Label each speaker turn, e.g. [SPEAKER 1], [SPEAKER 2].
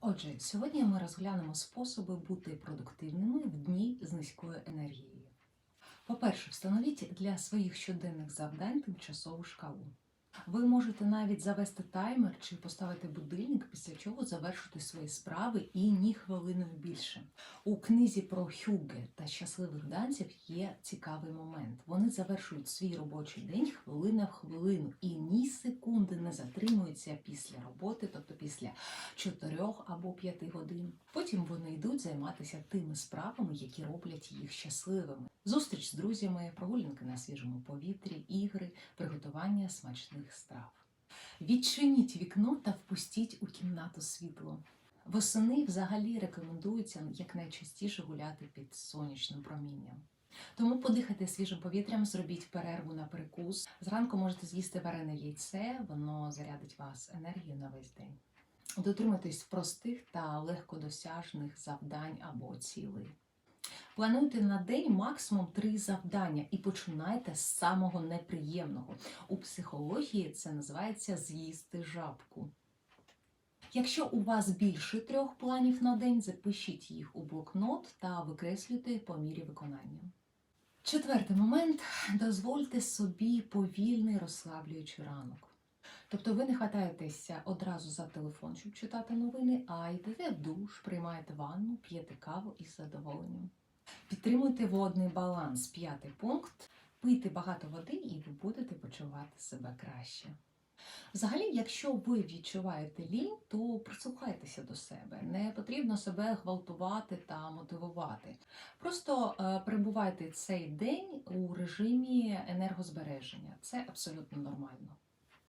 [SPEAKER 1] Отже, сьогодні ми розглянемо способи бути продуктивними в дні з низькою енергією. По-перше, встановіть для своїх щоденних завдань тимчасову шкалу. Ви можете навіть завести таймер чи поставити будильник, після чого завершити свої справи і ні хвилиною більше. У книзі про Хюге та щасливих данців є цікавий момент. Вони завершують свій робочий день хвилина в хвилину і секунди не затримуються після роботи, тобто після 4 або 5 годин. Потім вони йдуть займатися тими справами, які роблять їх щасливими. Зустріч з друзями, прогулянки на свіжому повітрі, ігри, приготування смачних страв. Відчиніть вікно та впустіть у кімнату світло. Восени взагалі рекомендується якнайчастіше гуляти під сонячним промінням. Тому подихайте свіжим повітрям, зробіть перерву на перекус. Зранку можете з'їсти варене яйце, воно зарядить вас енергією на весь день. Дотримуйтесь простих та легкодосяжних завдань або цілей. Плануйте на день максимум три завдання і починайте з самого неприємного. У психології це називається з'їсти жабку. Якщо у вас більше трьох планів на день, запишіть їх у блокнот та викреслюйте по мірі виконання. Четвертий момент дозвольте собі повільний розслаблюючий ранок. Тобто ви не хватаєтеся одразу за телефон, щоб читати новини, а йдете в душ, приймаєте ванну, п'єте каву із задоволенням. Підтримуйте водний баланс. П'ятий пункт. Пийте багато води, і ви будете почувати себе краще. Взагалі, якщо ви відчуваєте лінь, то прислухайтеся до себе. Не потрібно себе гвалтувати та мотивувати. Просто е, перебувайте цей день у режимі енергозбереження. Це абсолютно нормально.